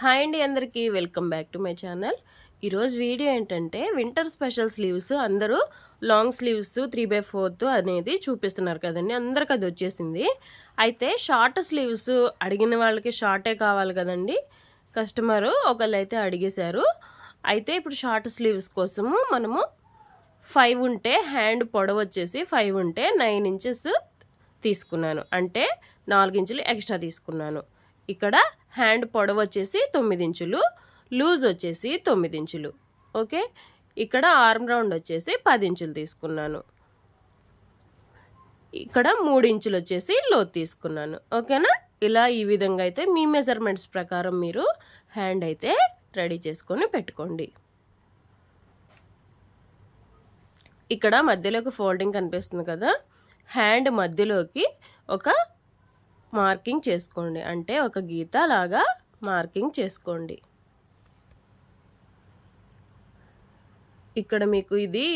Hi అండి అందరికీ welcome back to my channel. ఈరోజు వీడియో ఏంటంటే వింటర్ స్పెషల్ స్లీవ్స్ అందరూ long sleeves three by fourth అనేది చూపిస్తున్నారు కదండి అందరికి అది వచ్చేసింది. అయితే షార్ట్ స్లీవ్స్ అడిగిన వాళ్ళకి షార్టే కావాలి కదండి కస్టమరు ఒకళ్ళు అయితే అడిగేశారు. అయితే ఇప్పుడు షార్ట్ స్లీవ్స్ కోసము మనము ఫైవ్ ఉంటే హ్యాండ్ పొడవు వచ్చేసి ఫైవ్ ఉంటే నైన్ ఇంచెస్ తీసుకున్నాను. అంటే నాలుగు ఇంచులు ఎక్స్ట్రా తీసుకున్నాను. ఇక్కడ హ్యాండ్ పొడవు వచ్చేసి తొమ్మిది ఇంచులు లూజ్ వచ్చేసి తొమ్మిది ఇంచులు. ఓకే? ఇక్కడ ఆర్మ్ రౌండ్ వచ్చేసి పది ఇంచులు తీసుకున్నాను. ఇక్కడ మూడు ఇంచులు వచ్చేసి లోతు తీసుకున్నాను. ఓకేనా? ఇలా ఈ విధంగా అయితే మీ మెజర్మెంట్స్ ప్రకారం మీరు హ్యాండ్ అయితే రెడీ చేసుకొని పెట్టుకోండి. ఇక్కడ మధ్యలోకి ఫోల్డింగ్ కనిపిస్తుంది కదా? హ్యాండ్ మధ్యలోకి ఒక మార్కింగ్ చేసుకోండి. అంటే ఒక గీత లాగా మార్కింగ్ చేసుకోండి. ఇక్కడ మీకు ఇది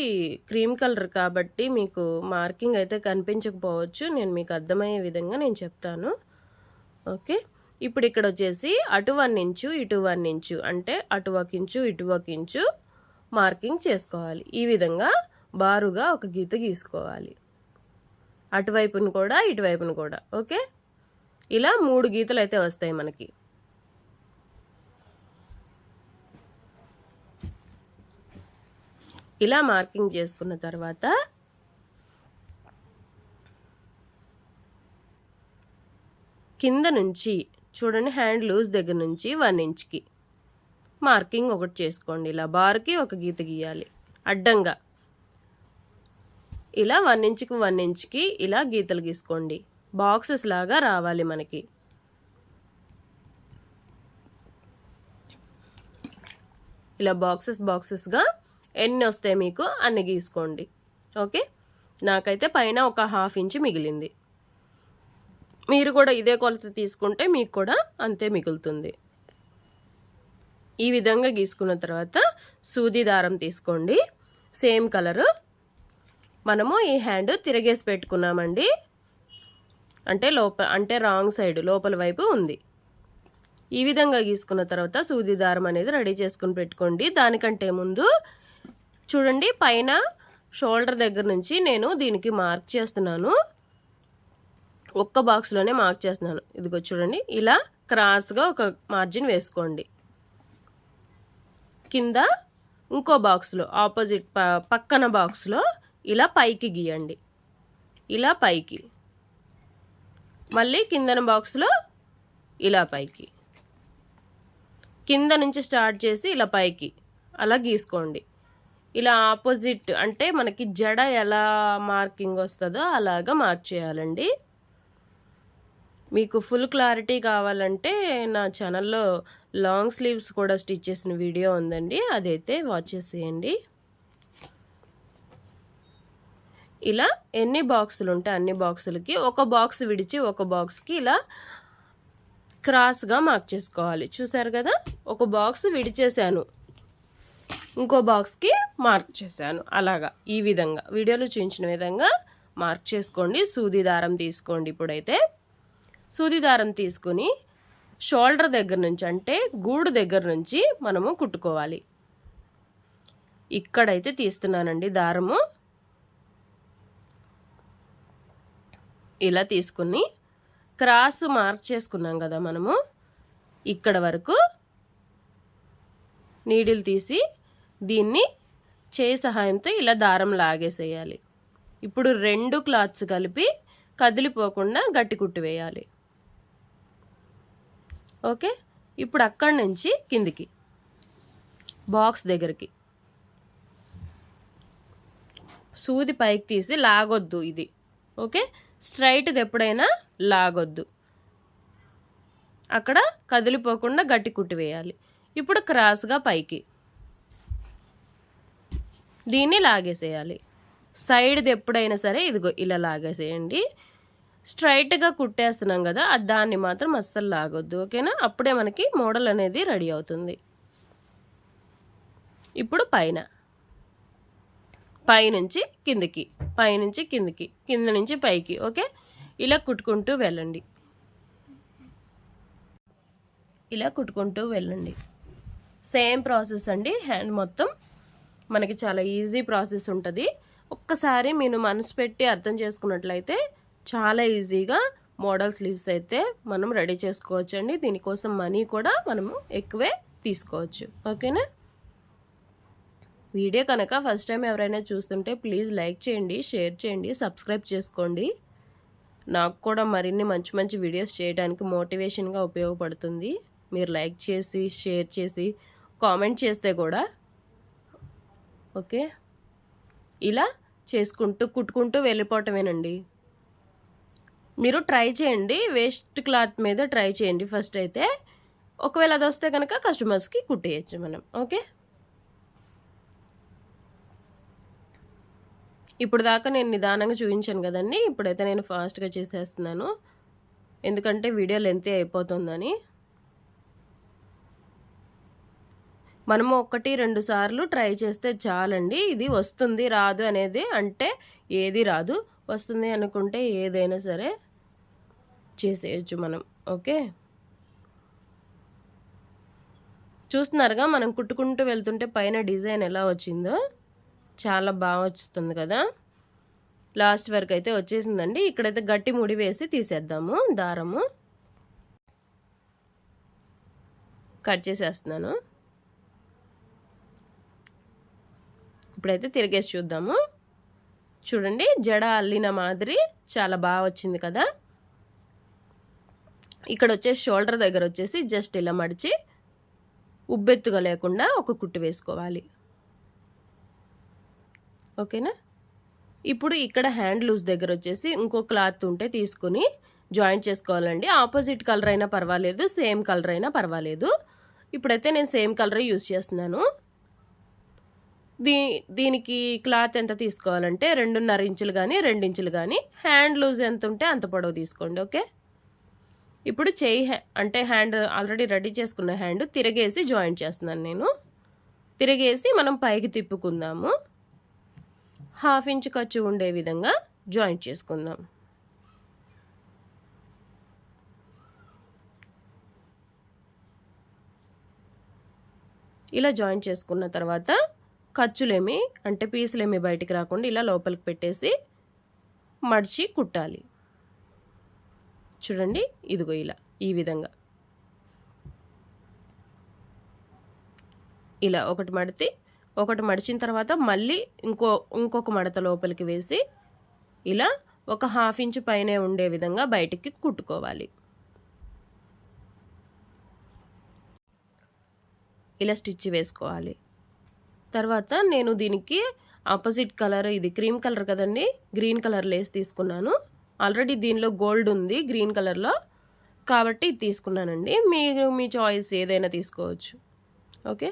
క్రీమ్ కలర్ కాబట్టి మీకు మార్కింగ్ అయితే కనిపించకపోవచ్చు. నేను మీకు అర్థమయ్యే విధంగా నేను చెప్తాను. ఓకే? ఇప్పుడు ఇక్కడ వచ్చేసి అటు వన్ ఇంచు ఇటు వన్ ఇంచు. అంటే అటు ఒక ఇంచు ఇటు ఒక ఇంచు మార్కింగ్ చేసుకోవాలి. ఈ విధంగా బారుగా ఒక గీత గీసుకోవాలి. అటువైపును కూడా ఇటువైపును కూడా. ఓకే? ఇలా మూడు గీతలు అయితే వస్తాయి మనకి. ఇలా మార్కింగ్ చేసుకున్న తర్వాత కింద నుంచి చూడండి హ్యాండ్ లూజ్ దగ్గర నుంచి వన్ ఇంచ్కి మార్కింగ్ ఒకటి చేసుకోండి. ఇలా బార్కి ఒక గీత గీయాలి. అడ్డంగా. ఇలా వన్ ఇంచ్కి వన్ ఇంచ్కి ఇలా గీతలు గీసుకోండి. బాక్సెస్ లాగా రావాలి మనకి. ఇలా బాక్సెస్ బాక్సెస్గా ఎన్ని వస్తాయి మీకు అన్ని గీసుకోండి. ఓకే? నాకైతే పైన ఒక హాఫ్ ఇంచ్ మిగిలింది. మీరు కూడా ఇదే కొలత తీసుకుంటే మీకు కూడా అంతే మిగులుతుంది. ఈ విధంగా గీసుకున్న తర్వాత సూది దారం తీసుకోండి. Same colour. మనము ఈ హ్యాండ్ తిరగేసి పెట్టుకున్నామండి. అంటే లోపల అంటే రాంగ్ సైడ్ లోపల వైపు ఉంది. ఈ విధంగా గీసుకున్న తర్వాత సూది దారం అనేది రెడీ చేసుకుని పెట్టుకోండి. దానికంటే ముందు చూడండి పైన షోల్డర్ దగ్గర నుంచి నేను దీనికి మార్క్ చేస్తున్నాను. ఒక్క బాక్స్లోనే మార్క్ చేస్తున్నాను. ఇదిగో చూడండి ఇలా క్రాస్గా ఒక మార్జిన్ వేసుకోండి. కింద ఇంకో బాక్స్లో ఆపోజిట్ పక్కన బాక్స్లో ఇలా పైకి గీయండి. ఇలా పైకి. మళ్ళీ కిందన బాక్స్లో ఇలా పైకి. కింద నుంచి స్టార్ట్ చేసి ఇలా పైకి. అలా గీసుకోండి. ఇలా ఆపోజిట్ అంటే మనకి జడ ఎలా మార్కింగ్ వస్తుందో అలాగా మార్క్ చేయాలండి మీకు ఫుల్ క్లారిటీ కావాలంటే నా ఛానల్లో లాంగ్ స్లీవ్స్ కూడా స్టిచ్ చేసిన వీడియో ఉందండి. అదైతే వాచ్ చేసేయండి. ఇలా ఎన్ని బాక్సులు ఉంటాయి అన్ని బాక్సులకి ఒక బాక్స్ విడిచి ఒక బాక్స్కి ఇలా క్రాస్గా మార్క్ చేసుకోవాలి. చూసారు కదా? ఒక బాక్స్ విడిచేశాను ఇంకో బాక్స్కి మార్క్ చేశాను. అలాగా. ఈ విధంగా. వీడియోలో చూపించిన విధంగా మార్క్ చేసుకోండి. సూది దారం తీసుకోండి ఇప్పుడైతే. సూది దారం తీసుకొని షోల్డర్ దగ్గర నుంచి అంటే గూడు దగ్గర నుంచి మనము కుట్టుకోవాలి. ఇక్కడైతే తీస్తున్నానండి దారము. ఇలా తీసుకుని క్రాస్ మార్క్ చేసుకున్నాం కదా మనము. ఇక్కడ వరకు నీడిల్ తీసి దీన్ని చేయి సహాయంతో ఇలా దారం లాగేసేయాలి. ఇప్పుడు రెండు క్లాత్స్ కలిపి కదిలిపోకుండా గట్టి కుట్టి వేయాలి. ఓకే? ఇప్పుడు అక్కడి నుంచి కిందికి బాక్స్ దగ్గరికి. సూది పైకి తీసి లాగొద్దు ఇది. ఓకే? స్ట్రైట్ది ఎప్పుడైనా లాగొద్దు. అక్కడ కదిలిపోకుండా గట్టి కుట్టి వేయాలి. ఇప్పుడు క్రాస్గా పైకి. దీన్ని లాగేసేయాలి. సైడ్ది ఎప్పుడైనా సరే ఇదిగో ఇలా లాగేసేయండి. స్ట్రైట్గా కుట్టేస్తున్నాం కదా దాన్ని మాత్రం అస్సలు లాగొద్దు ఓకేనా? అప్పుడే మనకి మోడల్ అనేది రెడీ అవుతుంది. ఇప్పుడు పైన. పైనుంచి కిందికి పైనుంచి కిందికి కింద నుంచి పైకి ఓకే? ఇలా కుట్టుకుంటూ వెళ్ళండి. ఇలా కుట్టుకుంటూ వెళ్ళండి. సేమ్ ప్రాసెస్ అండి. హ్యాండ్ మొత్తం మనకి చాలా ఈజీ ప్రాసెస్ ఉంటుంది. ఒక్కసారి మీరు మనసు పెట్టి అర్థం చేసుకున్నట్లయితే చాలా ఈజీగా మోడల్ స్లీవ్స్ అయితే మనం రెడీ చేసుకోవచ్చు అండి దీనికోసం మనీ కూడా మనము ఎక్కువే తీసుకోవచ్చు. ఓకేనా? వీడియో కనుక ఫస్ట్ టైం ఎవరైనా చూస్తుంటే ప్లీజ్ లైక్ చేయండి షేర్ చేయండి సబ్స్క్రైబ్ చేసుకోండి. నాకు కూడా మరిన్ని మంచి మంచి వీడియోస్ చేయడానికి మోటివేషన్గా ఉపయోగపడుతుంది. మీరు లైక్ చేసి షేర్ చేసి కామెంట్ చేస్తే కూడా. ఓకే? ఇలా చేసుకుంటూ కుట్టుకుంటూ వెళ్ళిపోవటమేనండి. మీరు ట్రై చేయండి వేస్ట్ క్లాత్ మీద ట్రై చేయండి ఫస్ట్ అయితే. ఒకవేళ అది వస్తే కనుక కస్టమర్స్కి కుట్టేయచ్చు మనం. ఓకే? ఇప్పుడు దాకా నేను నిదానంగా చూపించాను కదండి. ఇప్పుడైతే నేను ఫాస్ట్గా చేసేస్తున్నాను. ఎందుకంటే వీడియో లెంతీ అయిపోతుందని. మనము ఒకటి రెండు సార్లు ట్రై చేస్తే చాలండి. ఇది వస్తుంది రాదు అనేది అంటే ఏది రాదు. వస్తుంది అనుకుంటే ఏదైనా సరే చేసేయచ్చు మనం. ఓకే? చూస్తున్నారుగా మనం కుట్టుకుంటూ వెళ్తుంటే పైన డిజైన్ ఎలా వచ్చిందో. చాలా బాగా వస్తుంది కదా. లాస్ట్ వరకు అయితే వచ్చేసిందండి. ఇక్కడైతే గట్టి ముడి వేసి తీసేద్దాము దారము. కట్ చేసేస్తున్నాను. ఇప్పుడైతే తిరిగేసి చూద్దాము. చూడండి జడ అల్లిన మాదిరి చాలా బాగా వచ్చింది కదా. ఇక్కడ వచ్చేసి షోల్డర్ దగ్గర వచ్చేసి జస్ట్ ఇలా మడిచి ఉబ్బెత్తుగా లేకుండా ఒక కుట్టు వేసుకోవాలి. ఓకేనా? ఇప్పుడు ఇక్కడ హ్యాండ్ లూజ్ దగ్గర వచ్చేసి ఇంకో క్లాత్ ఉంటే తీసుకుని జాయింట్ చేసుకోవాలండి. ఆపోజిట్ కలర్ అయినా పర్వాలేదు సేమ్ కలర్ అయినా పర్వాలేదు. ఇప్పుడైతే నేను సేమ్ కలర్ యూస్ చేస్తున్నాను. దీ దీనికి క్లాత్ ఎంత తీసుకోవాలంటే రెండున్నర ఇంచులు కానీ ఇంచులు కానీ హ్యాండ్ లూజ్ ఎంత ఉంటే అంత పొడవు తీసుకోండి ఓకే? ఇప్పుడు చేయి అంటే హ్యాండ్ ఆల్రెడీ రెడీ చేసుకున్న హ్యాండ్ తిరగేసి జాయింట్ చేస్తున్నాను నేను. తిరగేసి మనం పైకి తిప్పుకుందాము. హాఫ్ ఇంచ్ ఖర్చు ఉండే విధంగా జాయింట్ చేసుకుందాం. ఇలా జాయిన్ చేసుకున్న తర్వాత ఖర్చులేమి అంటే పీసులేమి బయటికి రాకుండా ఇలా లోపలికి పెట్టేసి మడిచి కుట్టాలి. చూడండి ఇదిగో ఇలా ఈ విధంగా. ఇలా ఒకటి మడితే ఒకటి మడిచిన తర్వాత మళ్ళీ ఇంకో ఇంకొక మడత లోపలికి వేసి ఇలా ఒక హాఫ్ ఇంచ్ పైనే ఉండే విధంగా బయటికి కుట్టుకోవాలి. ఇలా స్టిచ్ వేసుకోవాలి. తర్వాత నేను దీనికి ఆపోజిట్ కలర్ ఇది క్రీమ్ కలర్ కదండి గ్రీన్ కలర్ లేస్ తీసుకున్నాను. ఆల్రెడీ దీనిలో గోల్డ్ ఉంది గ్రీన్ కలర్లో. కాబట్టి ఇది తీసుకున్నానండి. మీరు మీ చాయిస్ ఏదైనా తీసుకోవచ్చు. ఓకే?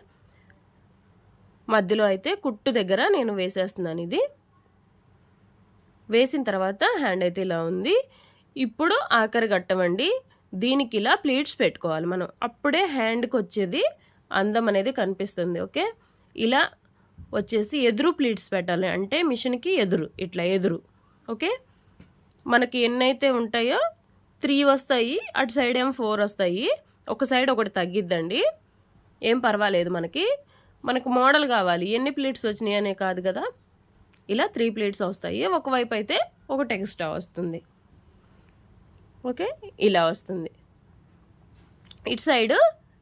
మధ్యలో అయితే కుట్టు దగ్గర నేను వేసేస్తున్నాను ఇది. వేసిన తర్వాత హ్యాండ్ అయితే ఇలా ఉంది. ఇప్పుడు ఆఖరి కట్టమండి దీనికి ఇలా ప్లీట్స్ పెట్టుకోవాలి మనం. అప్పుడే హ్యాండ్కి వచ్చేది అందం అనేది కనిపిస్తుంది ఓకే? ఇలా వచ్చేసి ఎదురు ప్లీట్స్ పెట్టాలి. అంటే మిషన్కి ఎదురు ఇట్లా ఎదురు ఓకే? మనకి ఎన్నైతే ఉంటాయో త్రీ వస్తాయి అటు సైడ్ ఏమో ఫోర్ వస్తాయి. ఒక సైడ్ ఒకటి తగ్గిద్దండి. ఏం పర్వాలేదు మనకి. మనకు మోడల్ కావాలి. ఎన్ని ప్లేట్స్ వచ్చినాయి అనే కాదు కదా? ఇలా త్రీ ప్లేట్స్ వస్తాయి. ఒకవైపు అయితే ఒకటి ఎక్స్ట్రా వస్తుంది. ఓకే? ఇలా వస్తుంది. ఇటు సైడ్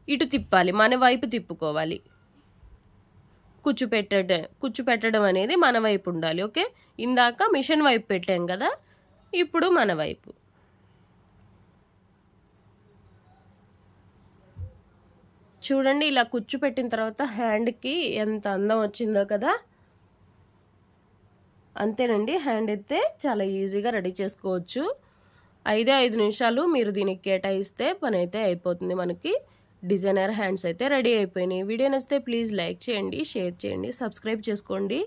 ఇటు తిప్పాలి. మన వైపు తిప్పుకోవాలి. కుచ్చు పెట్టడం కుచ్చు పెట్టడం అనేది మన వైపు ఉండాలి. ఓకే? ఇందాక మిషన్ వైపు పెట్టాం కదా? ఇప్పుడు మన వైపు. చూడండి ఇలా కుచ్చు పెట్టిన తర్వాత హ్యాండ్కి ఎంత అందం వచ్చిందో కదా. అంతేనండి హ్యాండ్ అయితే చాలా ఈజీగా రెడీ చేసుకోవచ్చు. ఐదే ఐదు నిమిషాలు మీరు దీనికి కేటాయిస్తే పని అయితే అయిపోతుంది మనకి. డిజైనర్ హ్యాండ్స్ అయితే రెడీ అయిపోయినాయి. వీడియో నచ్చితే ప్లీజ్ లైక్ చేయండి షేర్ చేయండి సబ్స్క్రైబ్ చేసుకోండి.